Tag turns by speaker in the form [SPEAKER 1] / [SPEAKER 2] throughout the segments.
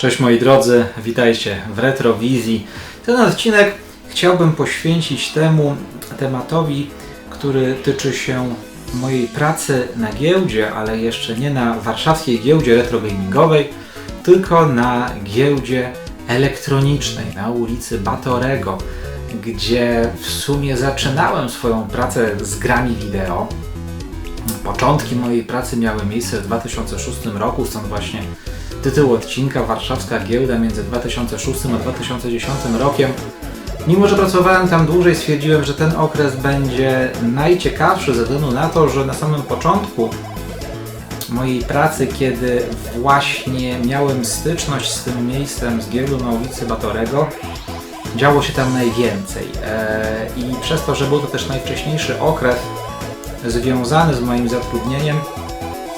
[SPEAKER 1] Cześć moi drodzy, witajcie w Retrowizji. Ten odcinek chciałbym poświęcić temu tematowi, który tyczy się mojej pracy na giełdzie, ale jeszcze nie na warszawskiej giełdzie retrogamingowej, tylko na giełdzie elektronicznej na ulicy Batorego, gdzie w sumie zaczynałem swoją pracę z grami wideo. Początki mojej pracy miały miejsce w 2006 roku, stąd właśnie tytuł odcinka Warszawska Giełda między 2006 a 2010 rokiem. Mimo, że pracowałem tam dłużej, stwierdziłem, że ten okres będzie najciekawszy ze względu na to, że na samym początku mojej pracy, kiedy właśnie miałem styczność z tym miejscem, z giełdą na ulicy Batorego, działo się tam najwięcej. Eee, I przez to, że był to też najwcześniejszy okres związany z moim zatrudnieniem,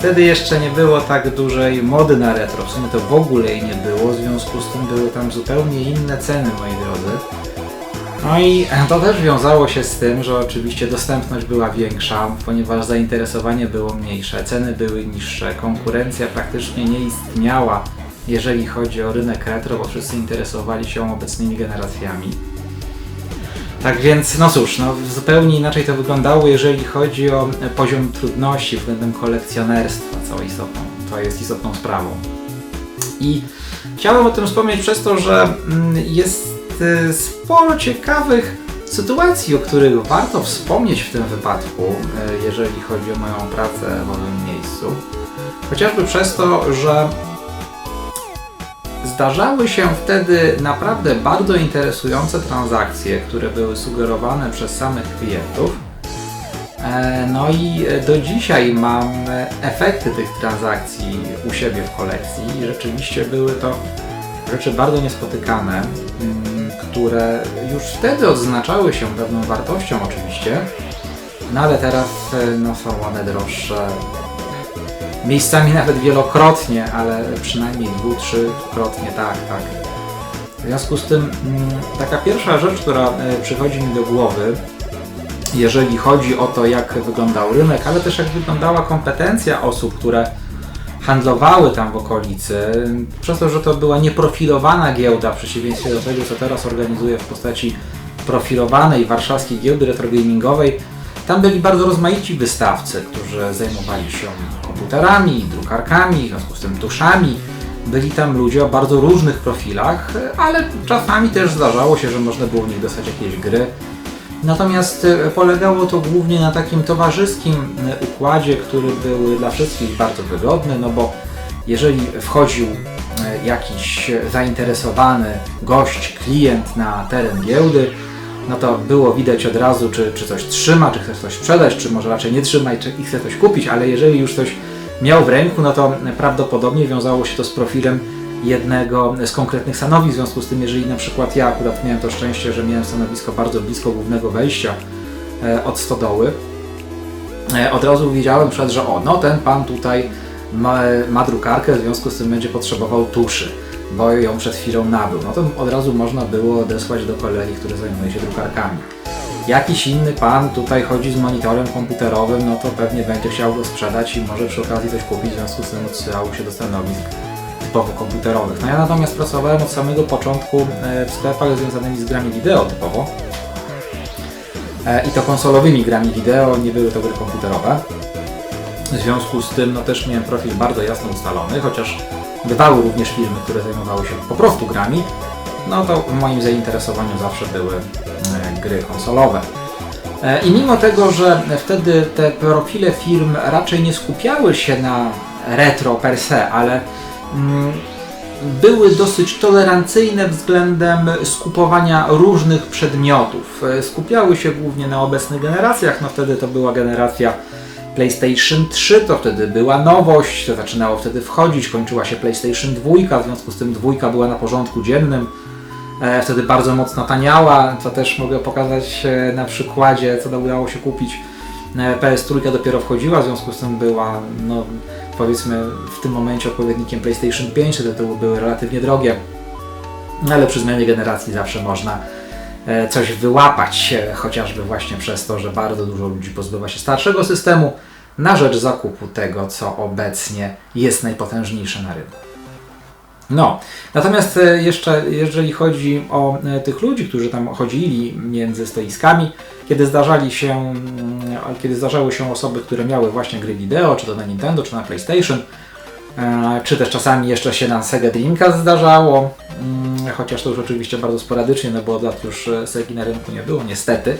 [SPEAKER 1] wtedy jeszcze nie było tak dużej mody na retro. W sumie to w ogóle jej nie było, w związku z tym były tam zupełnie inne ceny, moi drodzy. No i to też wiązało się z tym, że oczywiście dostępność była większa, ponieważ zainteresowanie było mniejsze, ceny były niższe, konkurencja praktycznie nie istniała, jeżeli chodzi o rynek retro, bo wszyscy interesowali się obecnymi generacjami. Tak więc, no cóż, no, zupełnie inaczej to wyglądało, jeżeli chodzi o poziom trudności względem kolekcjonerstwa, co, istotną, co jest istotną sprawą. I chciałem o tym wspomnieć przez to, że mm, jest y, sporo ciekawych sytuacji, o których warto wspomnieć w tym wypadku, y, jeżeli chodzi o moją pracę w owym miejscu. Chociażby przez to, że Zdarzały się wtedy naprawdę bardzo interesujące transakcje, które były sugerowane przez samych klientów. E, No i do dzisiaj mam efekty tych transakcji u siebie w kolekcji i rzeczywiście były to rzeczy bardzo niespotykane, mm, które już wtedy odznaczały się pewną wartością oczywiście, no ale teraz e, no, są one droższe Miejscami nawet wielokrotnie, ale przynajmniej dwu, trzykrotnie, tak, tak. W związku z tym mm, taka pierwsza rzecz, która e, przychodzi mi do głowy, jeżeli chodzi o to, jak wyglądał rynek, ale też jak wyglądała kompetencja osób, które handlowały tam w okolicy, przez to, że to była nieprofilowana giełda, w przeciwieństwie do tego, co teraz organizuje w postaci profilowanej warszawskiej giełdy retrogamingowej, tam byli bardzo rozmaici wystawcy, którzy zajmowali się komputerami, drukarkami, w związku z tym tuszami. Byli tam ludzie o bardzo różnych profilach, ale czasami też zdarzało się, że można było w nich dostać jakieś gry. Natomiast e, polegało to głównie na takim towarzyskim e, układzie, który był dla wszystkich bardzo wygodny, no bo jeżeli wchodził e, jakiś zainteresowany gość, klient na teren giełdy, no to było widać od razu, czy, czy coś trzyma, czy chce coś sprzedać, czy może raczej nie trzyma i, czy, i chce coś kupić, ale jeżeli już coś miał w ręku, no to prawdopodobnie wiązało się to z profilem jednego z konkretnych stanowisk. W związku z tym, jeżeli na przykład ja akurat miałem to szczęście, że miałem stanowisko bardzo blisko głównego wejścia e, od stodoły, e, od razu wiedziałem przed, że o, no ten pan tutaj ma, ma drukarkę, w związku z tym będzie potrzebował tuszy bo ją przed chwilą nabył. No to od razu można było odesłać do kolegi, który zajmuje się drukarkami. Jakiś inny pan tutaj chodzi z monitorem komputerowym, no to pewnie będzie chciał go sprzedać i może przy okazji coś kupić, w związku z tym odsyłał się do stanowisk typowo komputerowych. No ja natomiast pracowałem od samego początku e, w sklepach związanymi z grami wideo typowo. E, I to konsolowymi grami wideo, nie były to gry komputerowe. W związku z tym no też miałem profil bardzo jasno ustalony, chociaż bywały również firmy, które zajmowały się po prostu grami, no to w moim zainteresowaniu zawsze były e, gry konsolowe. E, I mimo tego, że wtedy te profile firm raczej nie skupiały się na retro per se, ale mm, były dosyć tolerancyjne względem skupowania różnych przedmiotów. E, skupiały się głównie na obecnych generacjach, no wtedy to była generacja PlayStation 3 to wtedy była nowość, to zaczynało wtedy wchodzić, kończyła się PlayStation 2, w związku z tym dwójka była na porządku dziennym. E, wtedy bardzo mocno taniała, co też mogę pokazać e, na przykładzie, co udało się kupić. E, PS3 dopiero wchodziła, w związku z tym była, no, powiedzmy, w tym momencie odpowiednikiem PlayStation 5, te tytuły były relatywnie drogie, ale przy zmianie generacji zawsze można coś wyłapać, e, chociażby właśnie przez to, że bardzo dużo ludzi pozbywa się starszego systemu na rzecz zakupu tego, co obecnie jest najpotężniejsze na rynku. No, natomiast e, jeszcze jeżeli chodzi o e, tych ludzi, którzy tam chodzili między stoiskami, kiedy zdarzali się, mm, kiedy zdarzały się osoby, które miały właśnie gry wideo, czy to na Nintendo, czy na PlayStation, e, czy też czasami jeszcze się na Sega Dreamcast zdarzało, mm, chociaż to już oczywiście bardzo sporadycznie, no bo od lat już e, Segi na rynku nie było, niestety.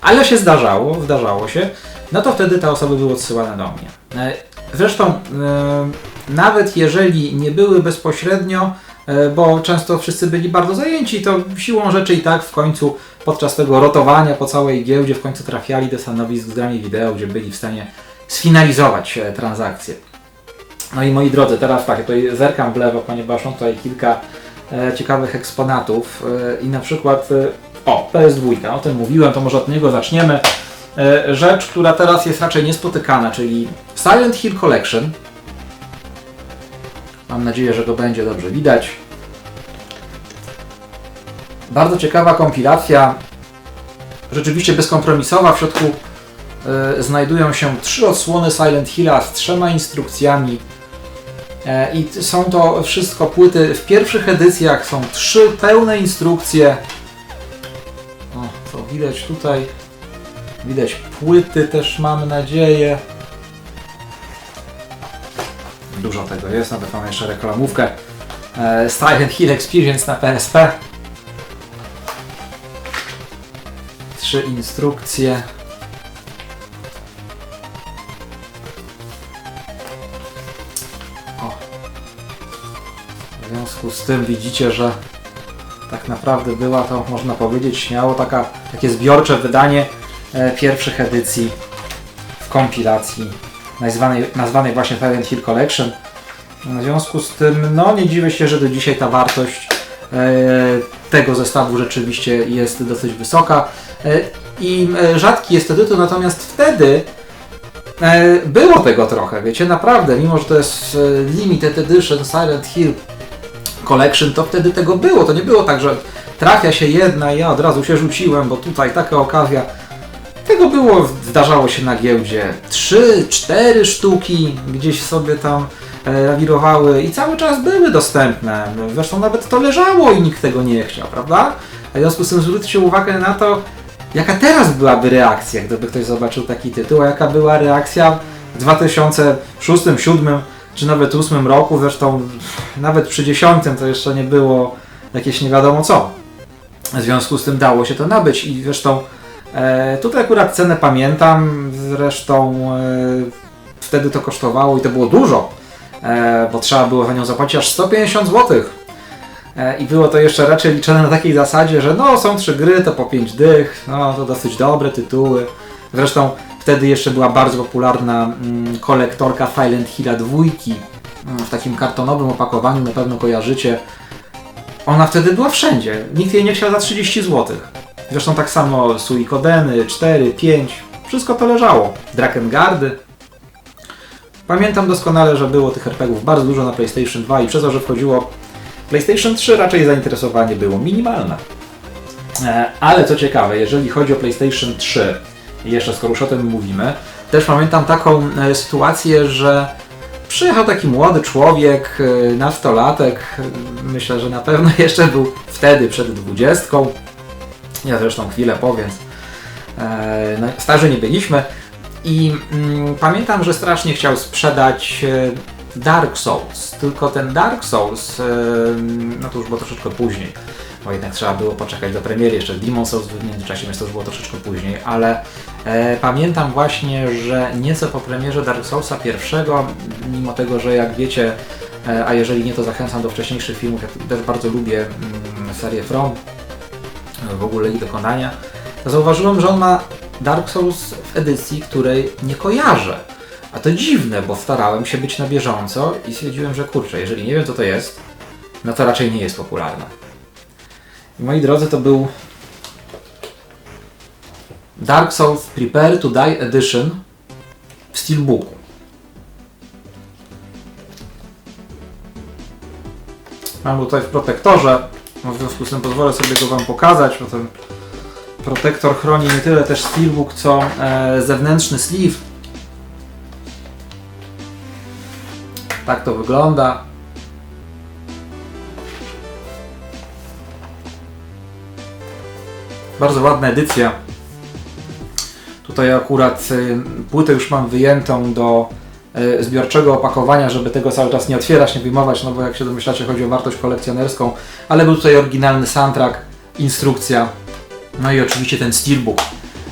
[SPEAKER 1] Ale się zdarzało, zdarzało się, no to wtedy te osoby były odsyłane do mnie. E, Zresztą e, nawet jeżeli nie były bezpośrednio, bo często wszyscy byli bardzo zajęci, to siłą rzeczy i tak w końcu podczas tego rotowania po całej giełdzie w końcu trafiali do stanowisk z grami wideo, gdzie byli w stanie sfinalizować transakcje. No i moi drodzy, teraz tak, tutaj zerkam w lewo, ponieważ mam tutaj kilka ciekawych eksponatów e, i na przykład, e, o, PS2, o tym mówiłem, to może od niego zaczniemy. E, rzecz, która teraz jest raczej niespotykana, czyli Silent Hill Collection. Mam nadzieję, że go będzie dobrze widać. Bardzo ciekawa kompilacja, rzeczywiście bezkompromisowa. W środku e, znajdują się trzy odsłony Silent Hilla z trzema instrukcjami. E, I są to wszystko płyty. W pierwszych edycjach są trzy pełne instrukcje. O, co widać tutaj. Widać płyty też mam nadzieję. Dużo tego jest, nawet mam jeszcze reklamówkę. E, Silent Hill Experience na PSP. Trzy instrukcje. Z tym widzicie, że tak naprawdę była to, można powiedzieć śmiało, taka, takie zbiorcze wydanie e, pierwszych edycji w kompilacji nazwanej, nazwanej właśnie Silent Hill Collection. W związku z tym, no nie dziwię się, że do dzisiaj ta wartość e, tego zestawu rzeczywiście jest dosyć wysoka. E, I rzadki jest to tytuł, natomiast wtedy było tego trochę, wiecie, naprawdę, mimo że to jest limited edition Silent Hill Collection, to wtedy tego było. To nie było tak, że trafia się jedna i ja od razu się rzuciłem, bo tutaj taka okazja. Tego było, zdarzało się na giełdzie. Trzy, cztery sztuki gdzieś sobie tam e, lawirowały i cały czas były dostępne. Zresztą nawet to leżało i nikt tego nie chciał, prawda? W związku z tym zwróćcie uwagę na to, jaka teraz byłaby reakcja, gdyby ktoś zobaczył taki tytuł, a jaka była reakcja w 2006, 2007 czy nawet 2008 roku. Zresztą nawet przy 10 to jeszcze nie było jakieś nie wiadomo co. W związku z tym dało się to nabyć i zresztą e, tutaj akurat cenę pamiętam, zresztą e, wtedy to kosztowało i to było dużo, e, bo trzeba było za nią zapłacić aż 150 zł. E, I było to jeszcze raczej liczone na takiej zasadzie, że no są trzy gry, to po 5 dych, no to dosyć dobre tytuły. Zresztą wtedy jeszcze była bardzo popularna mm, kolektorka Silent Hilla 2 mm, w takim kartonowym opakowaniu, na pewno kojarzycie. Ona wtedy była wszędzie. Nikt jej nie chciał za 30 zł. Zresztą tak samo Suikodeny, 4, 5, wszystko to leżało. Drakengardy. Pamiętam doskonale, że było tych RPGów bardzo dużo na PlayStation 2 i przez to, że wchodziło PlayStation 3 raczej zainteresowanie było minimalne. E, Ale co ciekawe, jeżeli chodzi o PlayStation 3, i jeszcze skoro już o tym mówimy, też pamiętam taką e, sytuację, że przyjechał taki młody człowiek, e, nastolatek, myślę, że na pewno jeszcze był wtedy przed dwudziestką, ja zresztą chwilę po, więc e, no, starzy nie byliśmy. I mm, pamiętam, że strasznie chciał sprzedać e, Dark Souls, tylko ten Dark Souls, no to już było troszeczkę później, bo jednak trzeba było poczekać do premiery, jeszcze Demon Souls w międzyczasie, więc to już było troszeczkę później, ale e, pamiętam właśnie, że nieco po premierze Dark Soulsa pierwszego, mimo tego, że jak wiecie, e, a jeżeli nie, to zachęcam do wcześniejszych filmów, ja też bardzo lubię mm, serię From, w ogóle ich dokonania, to zauważyłem, że on ma Dark Souls w edycji, której nie kojarzę. A to dziwne, bo starałem się być na bieżąco i stwierdziłem, że kurczę, jeżeli nie wiem co to jest, no to raczej nie jest popularne. Moi drodzy, to był Dark Souls Prepare to Die Edition w Steelbooku. Mam go tutaj w protektorze, w związku z tym pozwolę sobie go Wam pokazać, bo ten protektor chroni nie tyle też steelbook, co e, zewnętrzny sleeve. Tak to wygląda. Bardzo ładna edycja. Tutaj akurat y, płytę już mam wyjętą do y, zbiorczego opakowania, żeby tego cały czas nie otwierać, nie wyjmować, no bo jak się domyślacie chodzi o wartość kolekcjonerską, ale był tutaj oryginalny soundtrack, instrukcja, no i oczywiście ten steelbook.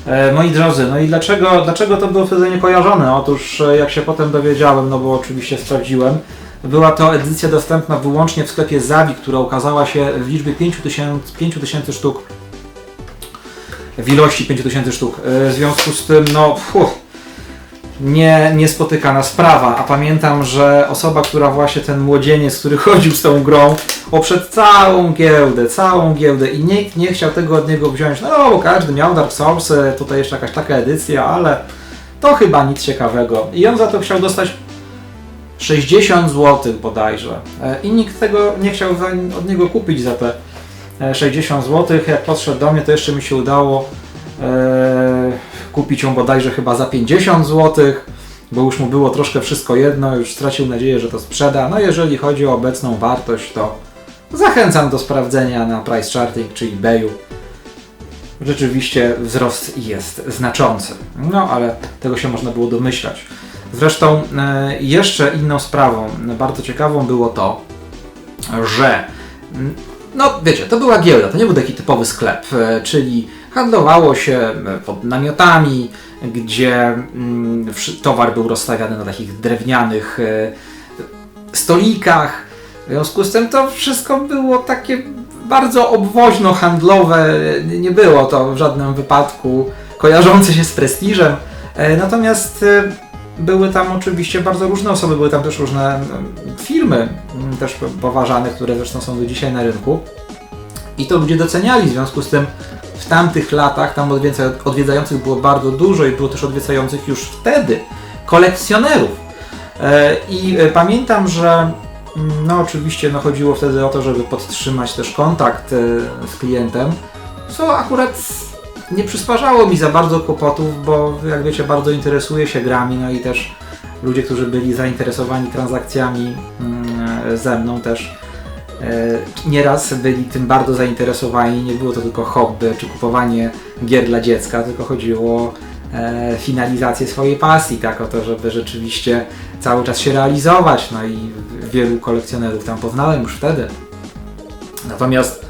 [SPEAKER 1] E, moi drodzy, no i dlaczego, dlaczego to było wtedy niekojarzone? Otóż e, jak się potem dowiedziałem, no bo oczywiście sprawdziłem, była to edycja dostępna wyłącznie w sklepie Zabi, która ukazała się w liczbie 5000 5000 sztuk w ilości 5000 sztuk. E, W związku z tym, no, fuh, nie, niespotykana sprawa. A pamiętam, że osoba, która właśnie ten młodzieniec, który chodził z tą grą, poprzedł całą giełdę, całą giełdę i nikt nie chciał tego od niego wziąć. No, bo każdy miał Dark Souls, tutaj jeszcze jakaś taka edycja, ale to chyba nic ciekawego. I on za to chciał dostać 60 zł bodajże. E, I nikt tego nie chciał od niego kupić za te 60 zł. Jak podszedł do mnie, to jeszcze mi się udało e, kupić ją bodajże chyba za 50 zł, bo już mu było troszkę wszystko jedno, już stracił nadzieję, że to sprzeda. No jeżeli chodzi o obecną wartość, to zachęcam do sprawdzenia na Price Charting czy eBayu. Rzeczywiście wzrost jest znaczący. No ale tego się można było domyślać. Zresztą e, jeszcze inną sprawą, e, bardzo ciekawą było to, że no wiecie, to była giełda, to nie był taki typowy sklep, e, czyli handlowało się e, pod namiotami, gdzie mm, towar był rozstawiany na takich drewnianych e, stolikach. W związku z tym to wszystko było takie bardzo obwoźno-handlowe, nie było to w żadnym wypadku kojarzące się z prestiżem. Natomiast były tam oczywiście bardzo różne osoby, były tam też różne mm, firmy, mm, też poważane, które zresztą są do dzisiaj na rynku. I to ludzie doceniali, w związku z tym w tamtych latach tam odwiedza- odwiedzających było bardzo dużo i było też odwiedzających już wtedy kolekcjonerów. E, I e, pamiętam, że mm, no oczywiście no, chodziło wtedy o to, żeby podtrzymać też kontakt e, z klientem, co akurat nie przysparzało mi za bardzo kłopotów, bo jak wiecie bardzo interesuję się grami, no i też ludzie, którzy byli zainteresowani transakcjami mm, ze mną też e, nieraz byli tym bardzo zainteresowani. Nie było to tylko hobby czy kupowanie gier dla dziecka, tylko chodziło o e, finalizację swojej pasji, tak o to, żeby rzeczywiście cały czas się realizować. No i wielu kolekcjonerów tam poznałem już wtedy. Natomiast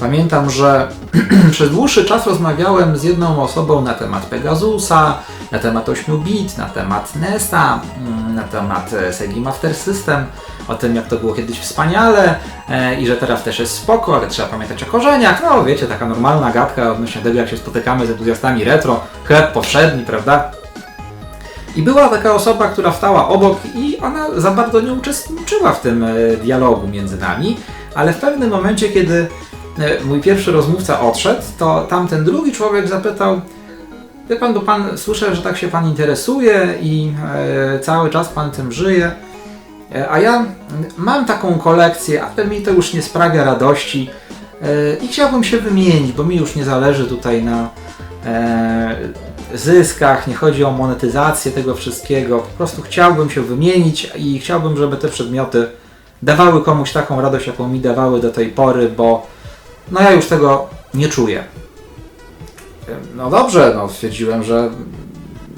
[SPEAKER 1] pamiętam, że przez dłuższy czas rozmawiałem z jedną osobą na temat Pegasusa, na temat 8-bit, na temat Nesta, mm, na temat e, Sega Master System, o tym jak to było kiedyś wspaniale e, i że teraz też jest spoko, ale trzeba pamiętać o korzeniach. No wiecie, taka normalna gadka odnośnie tego, jak się spotykamy z entuzjastami retro, chleb powszedni, prawda? I była taka osoba, która stała obok i ona za bardzo nie uczestniczyła w tym e, dialogu między nami, ale w pewnym momencie, kiedy mój pierwszy rozmówca odszedł, to tamten drugi człowiek zapytał, wie pan, bo pan słyszę, że tak się pan interesuje i e, cały czas pan tym żyje, e, a ja mam taką kolekcję, ale mi to już nie sprawia radości e, i chciałbym się wymienić, bo mi już nie zależy tutaj na e, zyskach, nie chodzi o monetyzację tego wszystkiego. Po prostu chciałbym się wymienić i chciałbym, żeby te przedmioty dawały komuś taką radość, jaką mi dawały do tej pory, bo no ja już tego nie czuję. No dobrze, no stwierdziłem, że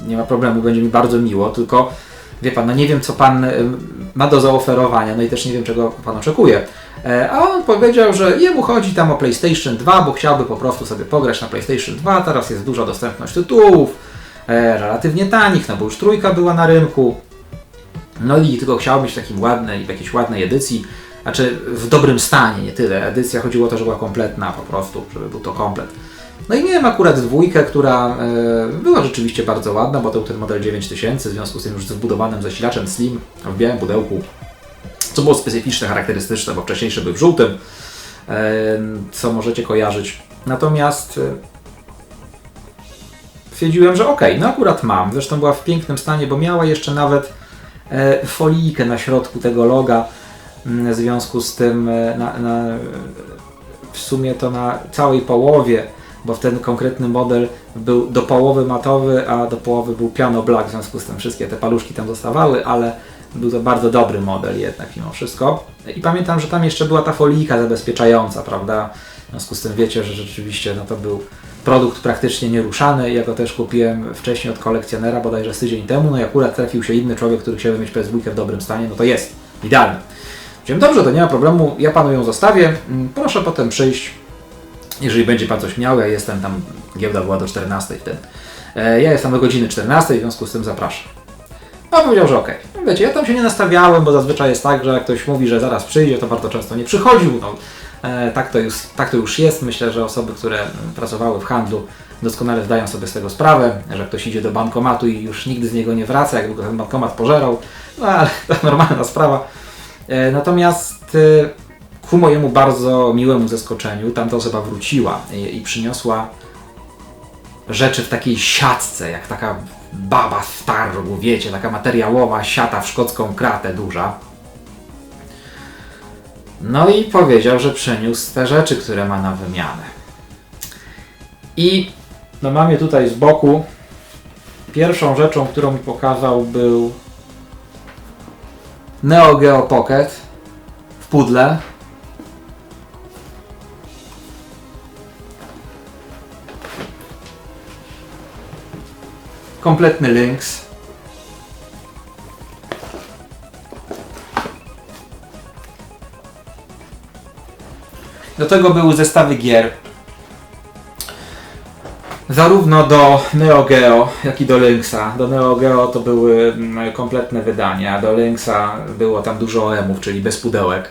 [SPEAKER 1] nie ma problemu, będzie mi bardzo miło, tylko wie pan, no nie wiem co pan ym, ma do zaoferowania, no i też nie wiem czego pan oczekuje. E, A on powiedział, że jemu chodzi tam o PlayStation 2, bo chciałby po prostu sobie pograć na PlayStation 2, teraz jest duża dostępność tytułów, e, relatywnie tanich, no bo już trójka była na rynku, no i tylko chciał w takim ładnej, w jakiejś ładnej edycji, znaczy w dobrym stanie, nie tyle. Edycja chodziło o to, że była kompletna po prostu, żeby był to komplet. No i miałem akurat dwójkę, która e, była rzeczywiście bardzo ładna, bo to był ten model 9000, w związku z tym już ze zbudowanym zasilaczem Slim w białym pudełku, co było specyficzne, charakterystyczne, bo wcześniejszy był w żółtym, e, co możecie kojarzyć. Natomiast e, stwierdziłem, że okej, no akurat mam. Zresztą była w pięknym stanie, bo miała jeszcze nawet e, folijkę na środku tego loga. W związku z tym e, na, na, w sumie to na całej połowie, bo ten konkretny model był do połowy matowy, a do połowy był piano black, w związku z tym wszystkie te paluszki tam zostawały, ale był to bardzo dobry model jednak mimo wszystko. I pamiętam, że tam jeszcze była ta folijka zabezpieczająca, prawda? W związku z tym wiecie, że rzeczywiście no to był produkt praktycznie nieruszany. Ja go też kupiłem wcześniej od kolekcjonera, bodajże z tydzień temu. No i akurat trafił się inny człowiek, który chciał mieć PS2 w dobrym stanie, no to jest idealny. Powiedziałem, dobrze, to nie ma problemu, ja panu ją zostawię. Mm, Proszę potem przyjść, jeżeli będzie pan coś miał. Ja jestem tam, giełda była do 14 wtedy. E, Ja jestem do godziny 14, w związku z tym zapraszam. A powiedział, że okej. No Wiecie, ja tam się nie nastawiałem, bo zazwyczaj jest tak, że jak ktoś mówi, że zaraz przyjdzie, to bardzo często nie przychodził. No, e, tak, to już, tak to już jest. Myślę, że osoby, które pracowały w handlu, doskonale zdają sobie z tego sprawę, że ktoś idzie do bankomatu i już nigdy z niego nie wraca, jakby go ten bankomat pożerał. No ale to normalna sprawa. E, Natomiast e, ku mojemu bardzo miłemu zaskoczeniu tamta osoba wróciła i, i przyniosła rzeczy w takiej siatce, jak taka baba z targu, wiecie, taka materiałowa siata w szkocką kratę duża. No i powiedział, że przyniósł te rzeczy, które ma na wymianę. I no mam je tutaj z boku. Pierwszą rzeczą, którą mi pokazał był Neo Geo Pocket w pudle. Kompletny Lynx. Do tego były zestawy gier. Zarówno do Neo Geo, jak i do Lynxa. Do Neo Geo to były mm, kompletne wydania, do Lynxa było tam dużo OM-ów, czyli bez pudełek.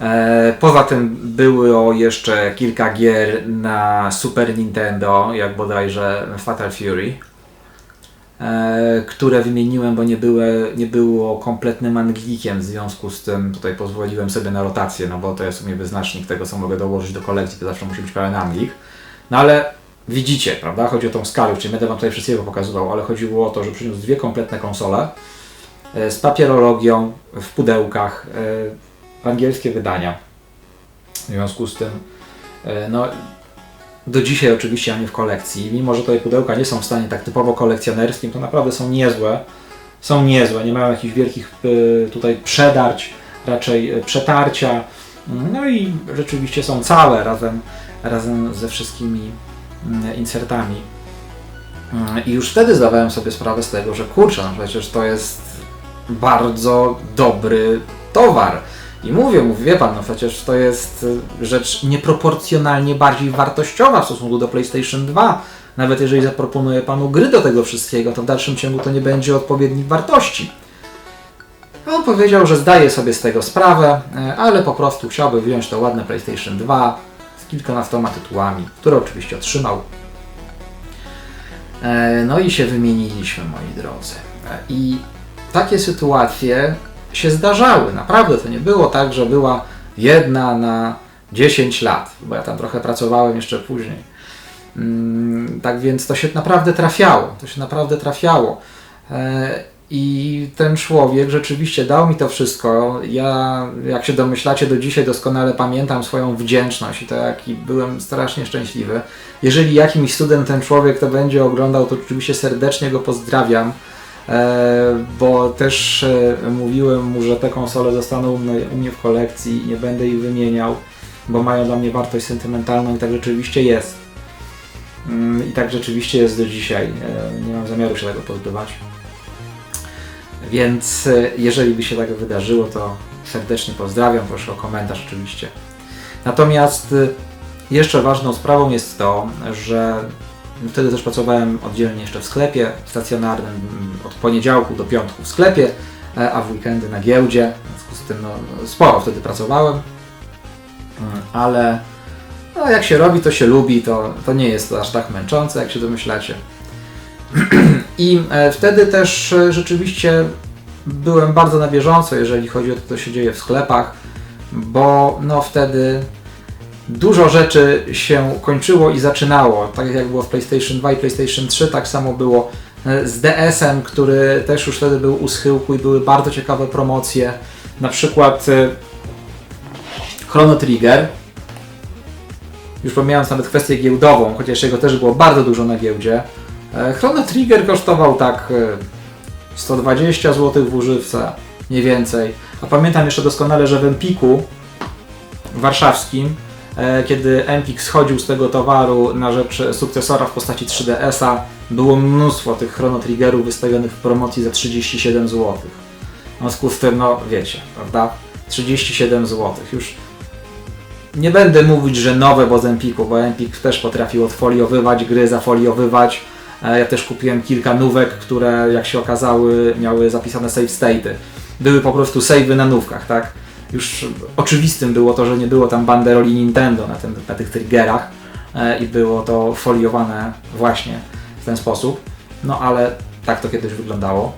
[SPEAKER 1] E, Poza tym było jeszcze kilka gier na Super Nintendo, jak bodajże Fatal Fury, e, które wymieniłem, bo nie, były, nie było kompletnym Anglikiem, w związku z tym tutaj pozwoliłem sobie na rotację, no bo to jest w sumie wyznacznik tego, co mogę dołożyć do kolekcji, to zawsze musi być pełen Anglik. No ale widzicie, prawda? Chodzi o tą skalę, czyli będę Wam tutaj wszystkiego pokazywał, ale chodziło o to, że przyniósł dwie kompletne konsole e, z papierologią, w pudełkach, e, angielskie wydania. W związku z tym, e, no, do dzisiaj oczywiście, a nie w kolekcji, mimo że tutaj pudełka nie są w stanie tak typowo kolekcjonerskim, to naprawdę są niezłe. Są niezłe, nie mają jakichś wielkich tutaj przedarć, raczej przetarcia. No i rzeczywiście są całe razem, razem ze wszystkimi insertami. Mm, I już wtedy zdawałem sobie sprawę z tego, że kurczę, no przecież to jest bardzo dobry towar. I mówię, mówię, wie pan, no przecież to jest y, rzecz nieproporcjonalnie bardziej wartościowa w stosunku do PlayStation 2. Nawet jeżeli zaproponuję panu gry do tego wszystkiego, to w dalszym ciągu to nie będzie odpowiednich wartości. A On powiedział, że zdaje sobie z tego sprawę, e, ale po prostu chciałby wyjąć to ładne PlayStation 2 z kilkunastoma tytułami, które oczywiście otrzymał. E, No i się wymieniliśmy, moi drodzy. E, I takie sytuacje się zdarzały. Naprawdę to nie było tak, że była jedna na 10 lat, bo ja tam trochę pracowałem jeszcze później. Mm, Tak więc to się naprawdę trafiało. To się naprawdę trafiało. I ten człowiek rzeczywiście dał mi to wszystko. Ja, jak się domyślacie, do dzisiaj doskonale pamiętam swoją wdzięczność i to, jaki byłem strasznie szczęśliwy. Jeżeli jakimś cudem ten człowiek to będzie oglądał, to oczywiście serdecznie go pozdrawiam. E, bo też e, mówiłem mu, że te konsole zostaną u mnie, u mnie w kolekcji i nie będę ich wymieniał, bo mają dla mnie wartość sentymentalną i tak rzeczywiście jest. Mm, I tak rzeczywiście jest do dzisiaj. E, Nie mam zamiaru się tego pozbywać. Więc e, jeżeli by się tak wydarzyło, to serdecznie pozdrawiam. Proszę o komentarz oczywiście. Natomiast e, jeszcze ważną sprawą jest to, że wtedy też pracowałem oddzielnie jeszcze w sklepie stacjonarnym mm, od poniedziałku do piątku w sklepie, e, a w weekendy na giełdzie. W związku z tym no, sporo wtedy pracowałem, Mm, ale no, jak się robi, to się lubi, to, to nie jest aż tak męczące, jak się domyślacie. I e, wtedy też e, rzeczywiście byłem bardzo na bieżąco, jeżeli chodzi o to, co się dzieje w sklepach, bo no wtedy dużo rzeczy się kończyło i zaczynało. Tak jak było w PlayStation 2 i PlayStation 3, tak samo było e, z DS-em, który też już wtedy był u schyłku i były bardzo ciekawe promocje. Na przykład Chrono Trigger. Już pomijając nawet kwestię giełdową, chociaż jego też było bardzo dużo na giełdzie. E, Chrono Trigger kosztował tak e, 120 zł w używce, mniej więcej. A pamiętam jeszcze doskonale, że w Empiku warszawskim e, kiedy Empik schodził z tego towaru na rzecz sukcesora w postaci 3DS-a, było mnóstwo tych Chrono Triggerów wystawionych w promocji za 37 zł. W związku z tym, no wiecie, prawda? 37 zł. Już nie będę mówić, że nowe, bo z Empiku, bo Empik też potrafił odfoliowywać gry, zafoliowywać. Ja też kupiłem kilka nówek, które jak się okazały miały zapisane save state'y. Były po prostu save'y na nówkach, tak? Już oczywistym było to, że nie było tam banderoli Nintendo na, tym, na tych triggerach e, i było to foliowane właśnie w ten sposób. No ale tak to kiedyś wyglądało.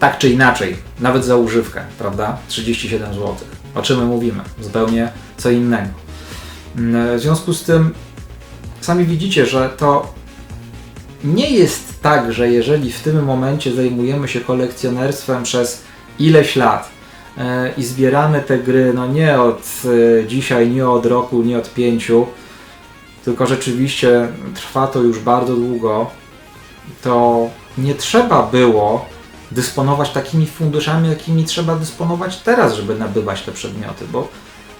[SPEAKER 1] Tak czy inaczej, nawet za używkę, prawda? 37 zł. O czym my mówimy? Zupełnie co innego. Mm, W związku z tym sami widzicie, że to nie jest tak, że jeżeli w tym momencie zajmujemy się kolekcjonerstwem przez ileś lat e, i zbieramy te gry, no nie od e, dzisiaj, nie od roku, nie od pięciu, tylko rzeczywiście trwa to już bardzo długo, to nie trzeba było dysponować takimi funduszami, jakimi trzeba dysponować teraz, żeby nabywać te przedmioty, bo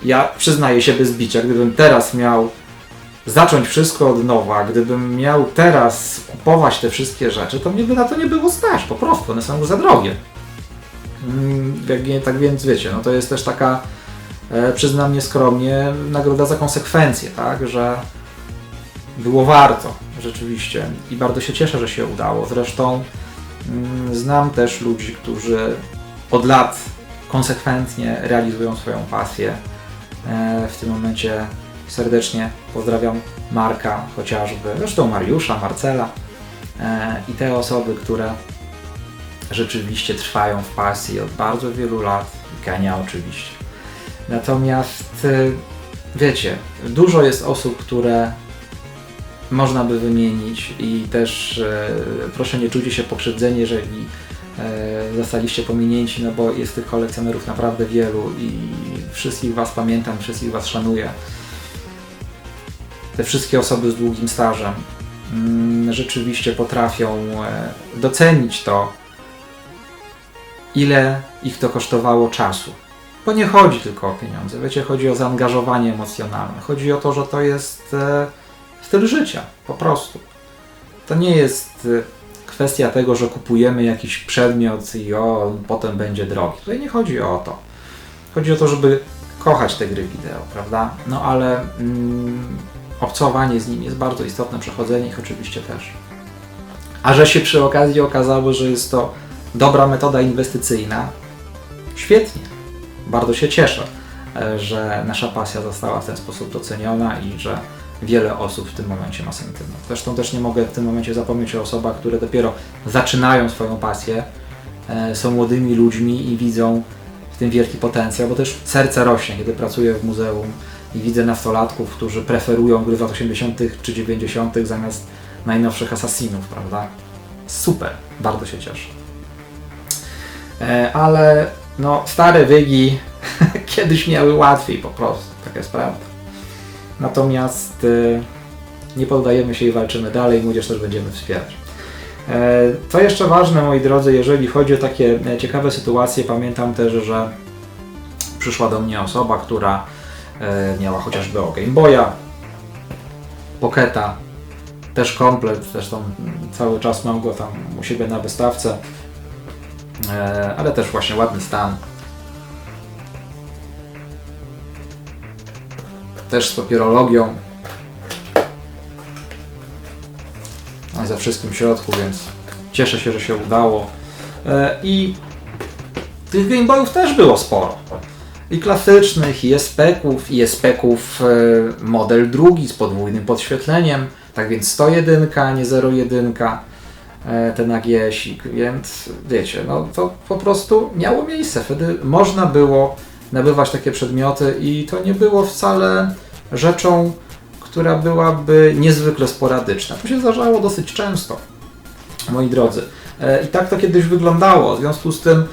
[SPEAKER 1] ja przyznaję się bez bicia, gdybym teraz miał zacząć wszystko od nowa, gdybym miał teraz kupować te wszystkie rzeczy, to mnie by na to nie było stać, po prostu, one są już za drogie. Mm, Tak więc wiecie, no to jest też taka, e, przyznam nieskromnie, nagroda za konsekwencje, tak, że było warto, rzeczywiście. I bardzo się cieszę, że się udało. Zresztą mm, znam też ludzi, którzy od lat konsekwentnie realizują swoją pasję. E, W tym momencie serdecznie pozdrawiam Marka chociażby, zresztą Mariusza, Marcela e, i te osoby, które rzeczywiście trwają w pasji od bardzo wielu lat, i Kenia oczywiście. Natomiast e, wiecie, dużo jest osób, które można by wymienić i też e, proszę nie czujcie się pokrzywdzeni, jeżeli zostaliście pominięci, no bo jest tych kolekcjonerów naprawdę wielu i wszystkich Was pamiętam, wszystkich Was szanuję. Te wszystkie osoby z długim stażem mm, rzeczywiście potrafią e, docenić to, ile ich to kosztowało czasu. Bo nie chodzi tylko o pieniądze, wiecie, chodzi o zaangażowanie emocjonalne. Chodzi o to, że to jest e, styl życia, po prostu. To nie jest e, kwestia tego, że kupujemy jakiś przedmiot i o, on potem będzie drogi. Tutaj nie chodzi o to. Chodzi o to, żeby kochać te gry wideo, prawda? No ale mm, obcowanie z nimi jest bardzo istotne, przechodzenie ich oczywiście też. A że się przy okazji okazało, że jest to dobra metoda inwestycyjna, świetnie. Bardzo się cieszę, e, że nasza pasja została w ten sposób doceniona i że wiele osób w tym momencie ma sentyment. Zresztą też nie mogę w tym momencie zapomnieć o osobach, które dopiero zaczynają swoją pasję, e, są młodymi ludźmi i widzą w tym wielki potencjał, bo też serce rośnie, kiedy pracuję w muzeum i widzę nastolatków, którzy preferują gry z lat 80. czy 90. zamiast najnowszych Assassinów, prawda? Super, bardzo się cieszę. E, ale no, stare wygi kiedyś miały łatwiej po prostu, taka jest prawda. Natomiast e, nie poddajemy się i walczymy dalej, młodzież też będziemy wspierać. E, Co jeszcze ważne, moi drodzy, jeżeli chodzi o takie e, ciekawe sytuacje, pamiętam też, że przyszła do mnie osoba, która miała chociażby o Game Boya, Pocketa, też komplet, zresztą cały czas mam go tam u siebie na wystawce, e, ale też właśnie ładny stan. Też z papierologią. A ze wszystkim w środku, więc cieszę się, że się udało. E, I tych Game Boyów też było sporo. I klasycznych, i SP-ków, i SP-ków e, model drugi z podwójnym podświetleniem. Tak więc 101, a nie 01 e, ten AGS-ik, więc wiecie, no to po prostu miało miejsce. Wtedy można było nabywać takie przedmioty i to nie było wcale rzeczą, która byłaby niezwykle sporadyczna. To się zdarzało dosyć często, moi drodzy. E, I tak to kiedyś wyglądało. W związku z tym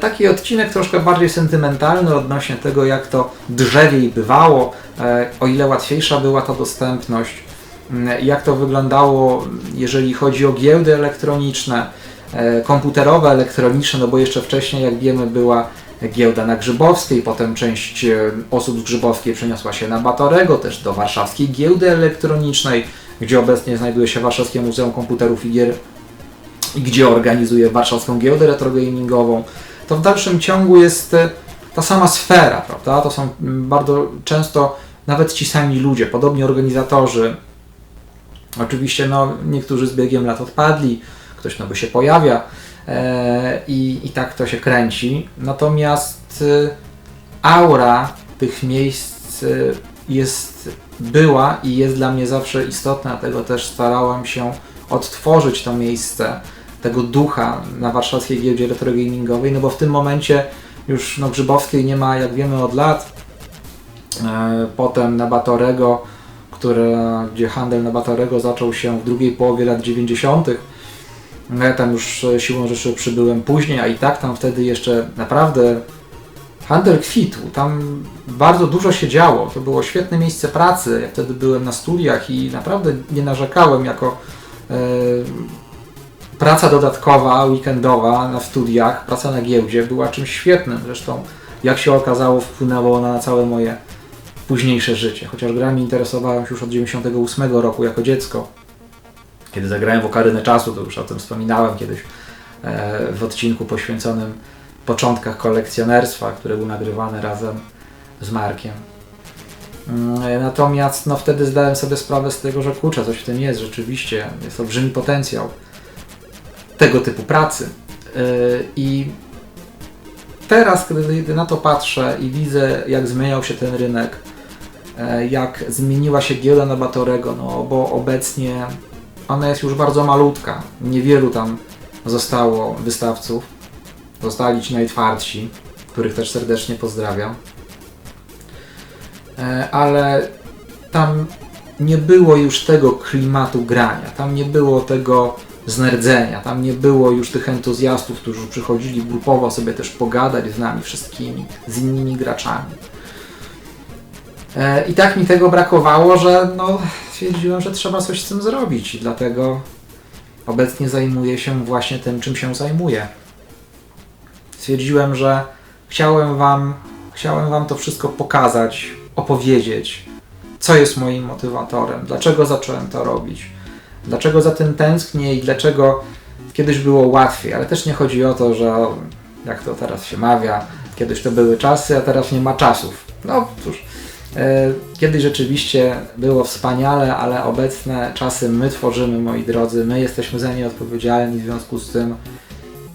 [SPEAKER 1] taki odcinek troszkę bardziej sentymentalny odnośnie tego, jak to drzewiej bywało, e, o ile łatwiejsza była ta dostępność, jak to wyglądało, jeżeli chodzi o giełdy elektroniczne, e, komputerowe, elektroniczne, no bo jeszcze wcześniej, jak wiemy, była giełda na Grzybowskiej, potem część e, osób z Grzybowskiej przeniosła się na Batorego, też do warszawskiej giełdy elektronicznej, gdzie obecnie znajduje się Warszawskie Muzeum Komputerów i Gier gdzie organizuje warszawską giełdę retrogamingową, to w dalszym ciągu jest e, ta sama sfera, prawda? To są mm, bardzo często nawet ci sami ludzie, podobni organizatorzy. Oczywiście no, niektórzy z biegiem lat odpadli, ktoś nowy się pojawia e, i, i tak to się kręci. Natomiast e, aura tych miejsc e, jest, była i jest dla mnie zawsze istotna, dlatego też starałem się odtworzyć to miejsce, tego ducha na warszawskiej giełdzie retrogamingowej, no bo w tym momencie już no, Grzybowskiej nie ma, jak wiemy, od lat. E, Potem na Batorego, które, gdzie handel na Batorego zaczął się w drugiej połowie lat 90. No ja tam już e, siłą rzeczy przybyłem później, a i tak tam wtedy jeszcze naprawdę handel kwitł. Tam bardzo dużo się działo. To było świetne miejsce pracy. Ja wtedy byłem na studiach i naprawdę nie narzekałem jako e, praca dodatkowa, weekendowa na studiach, praca na giełdzie była czymś świetnym. Zresztą, jak się okazało, wpłynęło ona na całe moje późniejsze życie. Chociaż grami interesowałem się już od 98 roku jako dziecko. Kiedy zagrałem w Okarynę Czasu, to już o tym wspominałem kiedyś e, w odcinku poświęconym początkach kolekcjonerstwa, który był nagrywany razem z Markiem. Mm, Natomiast no, wtedy zdałem sobie sprawę z tego, że kurczę, coś w tym jest, rzeczywiście jest olbrzymi potencjał tego typu pracy. Yy, I teraz, kiedy na to patrzę i widzę, jak zmieniał się ten rynek, yy, jak zmieniła się giełda na Batorego, no bo obecnie ona jest już bardzo malutka. Niewielu tam zostało wystawców. Zostali ci najtwardsi, których też serdecznie pozdrawiam. Yy, Ale tam nie było już tego klimatu grania, tam nie było tego znerdzenia. Tam nie było już tych entuzjastów, którzy przychodzili grupowo sobie też pogadać z nami wszystkimi, z innymi graczami. E, I tak mi tego brakowało, że no, stwierdziłem, że trzeba coś z tym zrobić i dlatego obecnie zajmuję się właśnie tym, czym się zajmuję. Stwierdziłem, że chciałem wam, chciałem wam to wszystko pokazać, opowiedzieć, co jest moim motywatorem, dlaczego zacząłem to robić dlaczego za tym tęsknię i dlaczego kiedyś było łatwiej, ale też nie chodzi o to, że jak to teraz się mawia, kiedyś to były czasy, a teraz nie ma czasów. No cóż, e, kiedyś rzeczywiście było wspaniale, ale obecne czasy my tworzymy, moi drodzy, my jesteśmy za nie odpowiedzialni, w związku z tym,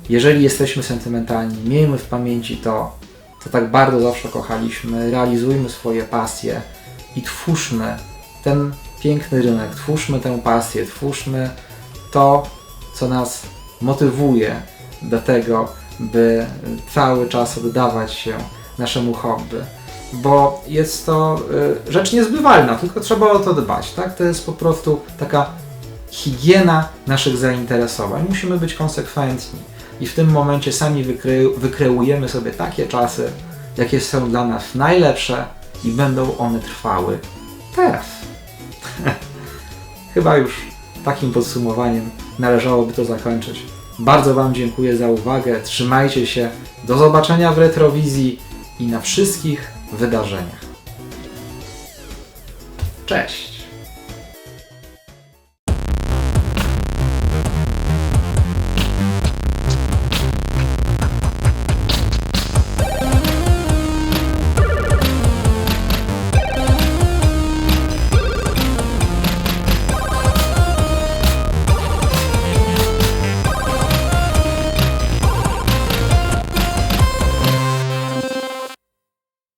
[SPEAKER 1] jeżeli jesteśmy sentymentalni, miejmy w pamięci to, co tak bardzo zawsze kochaliśmy, realizujmy swoje pasje i twórzmy ten piękny rynek, twórzmy tę pasję, twórzmy to, co nas motywuje do tego, by cały czas oddawać się naszemu hobby. Bo jest to y, rzecz niezbywalna, tylko trzeba o to dbać. Tak? To jest po prostu taka higiena naszych zainteresowań. Musimy być konsekwentni i w tym momencie sami wykre wykreujemy sobie takie czasy, jakie są dla nas najlepsze i będą one trwały teraz. Chyba już takim podsumowaniem należałoby to zakończyć. Bardzo Wam dziękuję za uwagę. Trzymajcie się. Do zobaczenia w Retrowizji i na wszystkich wydarzeniach. Cześć!